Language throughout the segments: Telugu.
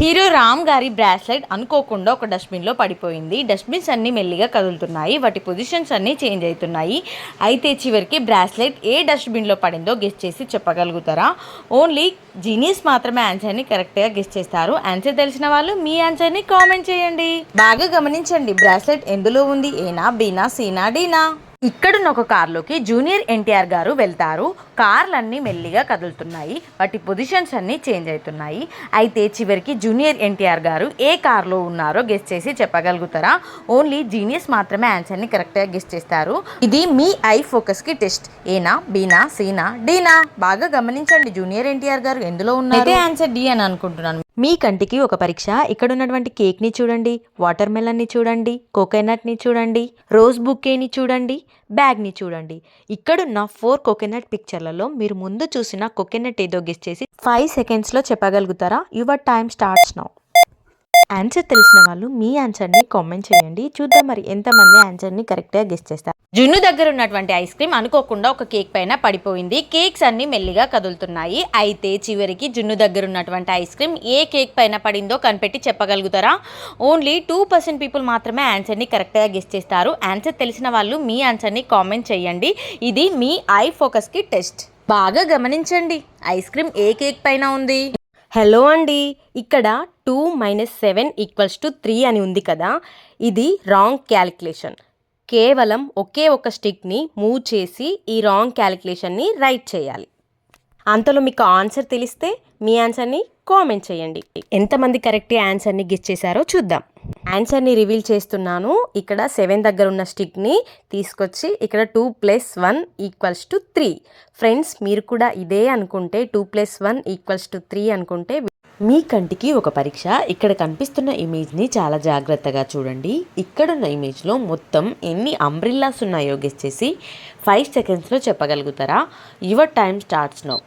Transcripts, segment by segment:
హీరో రామ్ గారి బ్రాస్లెట్ అనుకోకుండా ఒక డస్ట్బిన్లో పడిపోయింది. డస్ట్బిన్స్ అన్నీ మెల్లిగా కదులుతున్నాయి. వాటి పొజిషన్స్ అన్నీ చేంజ్ అవుతున్నాయి. అయితే చివరికి బ్రాస్లెట్ ఏ డస్ట్బిన్లో పడిందో గెస్ట్ చేసి చెప్పగలుగుతారా? ఓన్లీ జీనియస్ మాత్రమే ఆన్సర్ని కరెక్ట్గా గెస్ట్ చేస్తారు. ఆన్సర్ తెలిసిన వాళ్ళు మీ ఆన్సర్ని కామెంట్ చేయండి. బాగా గమనించండి. బ్రాస్లెట్ ఎందులో ఉంది? ఏనా బీనా సీనా డీనా? ఇక్కడున్న ఒక కార్లోకి జూనియర్ ఎన్టీఆర్ గారు వెళ్తారు. కార్లన్నీ మెల్లిగా కదులుతున్నాయి. వాటి పొజిషన్స్ అన్నీ చేంజ్ అవుతున్నాయి. అయితే చివరికి జూనియర్ ఎన్టీఆర్ గారు ఏ కార్లో ఉన్నారో గెస్ట్ చేసి చెప్పగలుగుతారా? ఓన్లీ జీనియస్ మాత్రమే ఆన్సర్ని కరెక్ట్గా గెస్ట్ చేస్తారు. ఇది మీ ఐ ఫోకస్కి టెస్ట్. ఏనా బీనా సీనా? డీనా? బాగా గమనించండి జూనియర్ ఎన్టీఆర్ గారు ఎందులో ఉన్నారు? ఆన్సర్ డి అని అనుకుంటున్నాను. మీ కంటికి ఒక పరీక్ష ఇక్కడ ఉన్నటువంటి కేక్ని చూడండి వాటర్ మెలన్ని చూడండి కోకోనట్ని చూడండి రోజ్ బుకేని చూడండి బ్యాగ్ని చూడండి. ఇక్కడున్న ఫోర్ కోకోనట్ పిక్చర్లలో మీరు ముందు చూసిన కోకోనట్ ఏదో గెస్ చేసి ఫైవ్ సెకండ్స్లో చెప్పగలుగుతారా? Your time starts now. Answer తెలిసిన వాళ్ళు మీ ఆన్సర్ని కామెంట్ చేయండి. చూద్దాం మరి ఎంతమంది ఆన్సర్ని కరెక్ట్గా గెస్ చేస్తారు. జున్ను దగ్గర ఉన్నటువంటి ఐస్ క్రీమ్ అనుకోకుండా ఒక కేక్ పైన పడిపోయింది. కేక్స్ అన్ని మెల్లిగా కదులుతున్నాయి. అయితే చివరికి జున్ను దగ్గర ఉన్నటువంటి ఐస్ క్రీమ్ ఏ కేక్ పైన పడిందో కనిపెట్టి చెప్పగలుగుతారా? ఓన్లీ టూ పర్సెంట్ పీపుల్ మాత్రమే ఆన్సర్ని కరెక్ట్గా గెస్ చేస్తారు. ఆన్సర్ తెలిసిన వాళ్ళు మీ ఆన్సర్ని కామెంట్ చేయండి. ఇది మీ ఐ ఫోకస్కి టెస్ట్ బాగా గమనించండి. ఐస్ క్రీమ్ ఏ కేక్ పైన ఉంది? హలో అండి. ఇక్కడ two minus seven equals to three అని ఉంది కదా. ఇది రాంగ్ క్యాలిక్యులేషన్. కేవలం ఒకే ఒక స్టిక్ని మూవ్ చేసి ఈ రాంగ్ క్యాలిక్యులేషన్ని రైట్ చేయాలి. అంతలో మీకు ఆన్సర్ తెలిస్తే మీ ఆన్సర్ని కామెంట్ చేయండి. ఎంతమంది కరెక్ట్ ఆన్సర్ని గెస్ చేశారో చూద్దాం. ఆన్సర్ని రివీల్ చేస్తున్నాను. ఇక్కడ సెవెన్ దగ్గర ఉన్న స్టిక్ని తీసుకొచ్చి ఇక్కడ two plus one equals to three. Friends మీరు కూడా ఇదే అనుకుంటే two plus one equals to three అనుకుంటే మీ కంటికి ఒక పరీక్ష. ఇక్కడ కనిపిస్తున్న ఇమేజ్ని చాలా జాగ్రత్తగా చూడండి. ఇక్కడున్న ఇమేజ్లో మొత్తం ఎన్ని అంబ్రిల్లాస్ ఉన్నాయో గెస్ చేసి ఫైవ్ సెకండ్స్లో చెప్పగలుగుతారా? Your time starts now.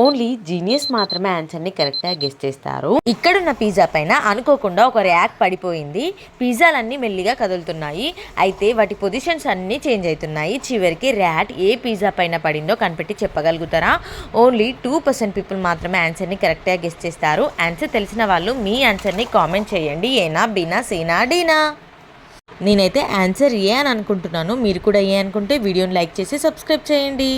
Only genius మాత్రమే ఆన్సర్ని కరెక్ట్గా గెస్ చేస్తారు. ఇక్కడున్న పిజ్జా పైన అనుకోకుండా ఒక ర్యాక్ పడిపోయింది. పిజ్జాలన్నీ మెల్లిగా కదులుతున్నాయి. అయితే వాటి పొజిషన్స్ అన్నీ చేంజ్ అవుతున్నాయి. చివరికి ర్యాట్ ఏ పిజ్జా పైన పడిందో కనిపెట్టి చెప్పగలుగుతారా? ఓన్లీ టూ పర్సెంట్ పీపుల్ మాత్రమే ఆన్సర్ని కరెక్ట్గా గెస్ చేస్తారు. ఆన్సర్ తెలిసిన వాళ్ళు మీ ఆన్సర్ని కామెంట్ చేయండి. ఏనా బీనా సీనా డీనా? నేనైతే ఆన్సర్ ఏ అని అనుకుంటున్నాను. మీరు కూడా ఏ అనుకుంటే వీడియోని లైక్ చేసి సబ్స్క్రైబ్ చేయండి.